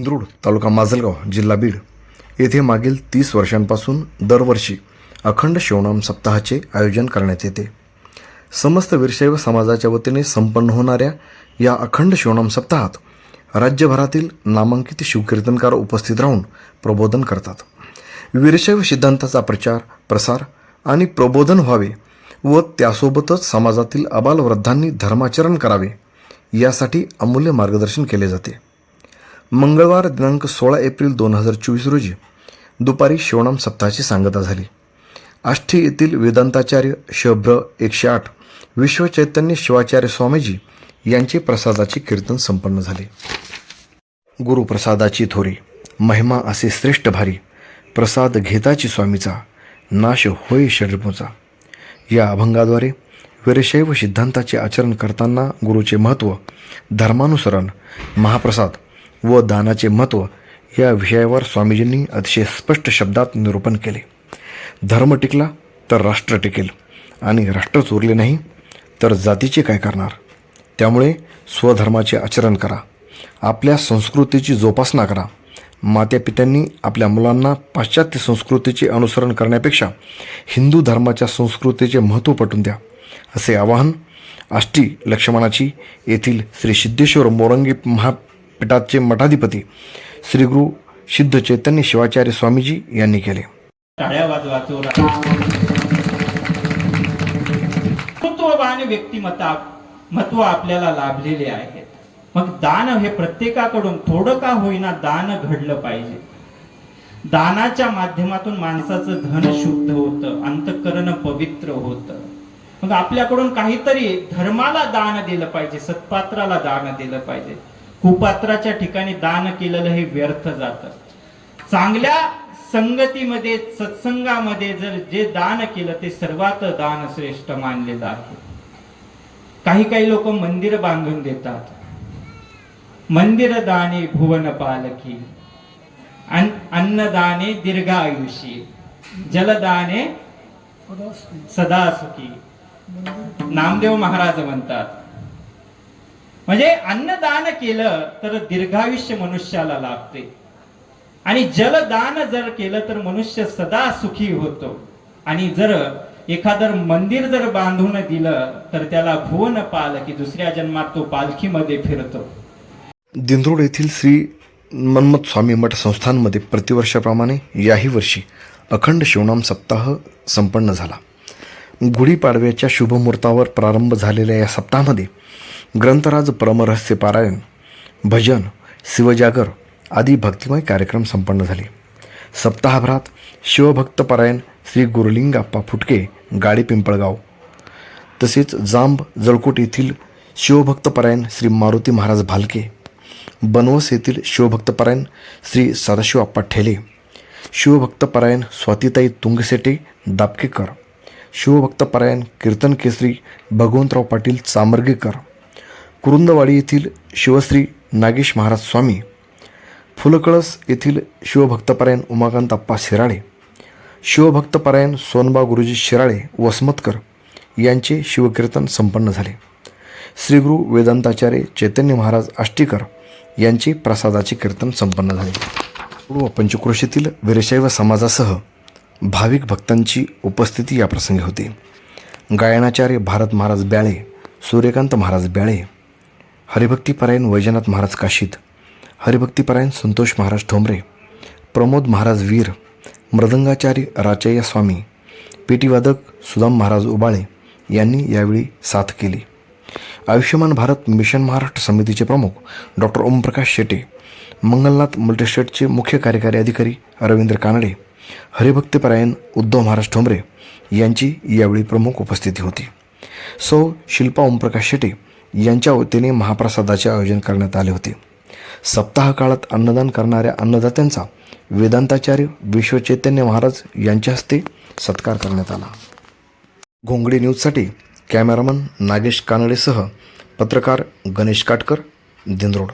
इंद्रूड तालुका माजलगाव जिल्हा बीड. येथे मागील तीस वर्षांपासून दरवर्षी अखंड शिवनाम सप्ताहाचे आयोजन करण्यात येते. समस्त वीरशैव समाजाच्या वतीने संपन्न होणाऱ्या या अखंड शिवनाम सप्ताहात राज्यभरातील नामांकित शिवकीर्तनकार उपस्थित राहून प्रबोधन करतात. वीरशैव सिद्धांताचा प्रचार प्रसार आणि प्रबोधन व्हावे व त्यासोबतच समाजातील अबालवृद्धांनी धर्माचरण करावे यासाठी अमूल्य मार्गदर्शन केले जाते. मंगळवार दिनांक सोळा एप्रिल दोन हजार चोवीस रोजी दुपारी शिवणाम सप्ताहाची सांगता झाली. आष्टी येथील वेदांताचार्य शब्र एकशे आठ विश्वचैतन्य शिवाचार्य स्वामीजी यांचे प्रसादाचे कीर्तन संपन्न झाले. गुरुप्रसादाची थोरी महिमा असे श्रेष्ठ भारी प्रसाद घेताची स्वामीचा नाश होय षडपूचा या अभंगाद्वारे वीरशैव सिद्धांताचे आचरण करताना गुरुचे महत्त्व धर्मानुसरण महाप्रसाद व दानाचे महत्त्व या विषयावर स्वामीजींनी अतिशय स्पष्ट शब्दात निरूपण केले. धर्म टिकला तर राष्ट्र टिकेल. आणि राष्ट्र चोरले नाही तर जातीचे काय करणार? त्यामुळे स्वधर्माचे आचरण करा. आपल्या संस्कृतीची जोपासना करा. मात्यापित्यांनी आपल्या मुलांना पाश्चात्य संस्कृतीचे अनुसरण करण्यापेक्षा हिंदू धर्माच्या संस्कृतीचे महत्त्व पटून द्या. असे आवाहन आष्टी लक्ष्मणाची येथील श्री सिद्धेश्वर मोरंगी महा पीठाचे मठाधिपती श्रीगुरु सिद्ध चैतन्य शिवाचार्य स्वामीजी यांनी केले. आणि व्यक्तिमत्ता महत्त्व आपल्याला लाभलेले आहेत. मग दान हे प्रत्येकाकडून थोडं का होईना दान घडलं पाहिजे. दानाच्या माध्यमातून माणसाचं धन शुद्ध होतं अंतकरण पवित्र होतं. मग आपल्याकडून काहीतरी धर्माला दान दिलं पाहिजे सत्पात्राला दान दिलं पाहिजे. कुपात्राच्या ठिकाणी दान केलेलं हे व्यर्थ जातं. चांगल्या संगतीमध्ये सत्संगामध्ये जर जे दान केलं ते सर्वात दान श्रेष्ठ मानलेलं आहे. काही काही लोक मंदिर बांधून देतात. मंदिर दाने भुवन पालकी अन- अन्नदाने दीर्घायुषी. जलदाने सदा सुखी नामदेव महाराज म्हणतात म्हणजे अन्नदान केलं तर दीर्घायुष्य मनुष्याला लाभते. आणि जलदान जर केलं तर मनुष्य सदा सुखी होतो. आणि जर एखादं मंदिर जर बांधून दिलं तर त्याला भुवन पाल की दुसऱ्या जन्मात तो पालखीमध्ये फिरतो. दिंद्रोड येथील श्री मन्मथ स्वामी मठ संस्थांमध्ये प्रतिवर्षाप्रमाणे याही वर्षी अखंड शिवनाम सप्ताह संपन्न झाला. गुढीपाडव्याच्या शुभमुहूर्तावर प्रारंभ झालेल्या या सप्ताहामध्ये ग्रंथराज परमरहस्य पारायण भजन शिवजागर आदी भक्तिमय कार्यक्रम संपन्न झाले. सप्ताहभरात शिवभक्त पारायण श्री गुरुलिंगाप्पा फुटके गाडी पिंपळगाव. तसेच जांब जळकोट येथील शिवभक्तपरायण श्री मारुती महाराज भालके बनवस येथील शिवभक्तपरायण श्री सदाशिव आप्पा ठेले शिवभक्तपरायण स्वातीताई तुंगसेटे दापकेकर शिवभक्तपरायण कीर्तन केसरी भगवंतराव पाटील चामर्गेकर कुरुंदवाडी येथील शिवश्री नागेश महाराज स्वामी फुलकळस येथील शिवभक्तपरायण उमाकांत आप्पा शिराळे शिवभक्तपरायण सोनबा गुरुजी शिराळे वसमतकर यांचे शिवकीर्तन संपन्न झाले. श्रीगुरु वेदांताचार्य चैतन्य महाराज आष्टीकर यांचे प्रसादाचे कीर्तन संपन्न झाले. पूर्व पंचक्रोशीतील वीरशैव समाजासह भाविक भक्तांची उपस्थिती याप्रसंगी होती. गायनाचार्य भारत महाराज ब्याळे सूर्यकांत महाराज ब्याळे हरिभक्तीपरायण वैजनाथ महाराज काशीद हरिभक्तीपरायण संतोष महाराज ठोंबरे प्रमोद महाराज वीर मृदंगाचार्य राचय्या स्वामी पेटीवादक सुदाम महाराज उबाळे यांनी यावेळी साथ केली. आयुष्यमान भारत मिशन महाराष्ट्र समितीचे प्रमुख डॉक्टर ओमप्रकाश शेटे मंगलनाथ मल्टीस्टेटचे मुख्य कार्यकारी अधिकारी रवींद्र कानडे हरिभक्तीपरायण उद्धव महाराज ठोंबरे यांची यावेळी प्रमुख उपस्थिती होती. सौ शिल्पा ओमप्रकाश शेटे यांच्या वतीने महाप्रसादाचे आयोजन करण्यात आले होते. सप्ताह काळात अन्नदान करणाऱ्या अन्नदात्यांचा वेदांताचार्य विश्वचैतन्य महाराज यांच्या हस्ते सत्कार करण्यात आला. घोंगडी न्यूजसाठी कॅमेरामन नागेश कानडेसह पत्रकार गणेश काटकर दिंद्रोड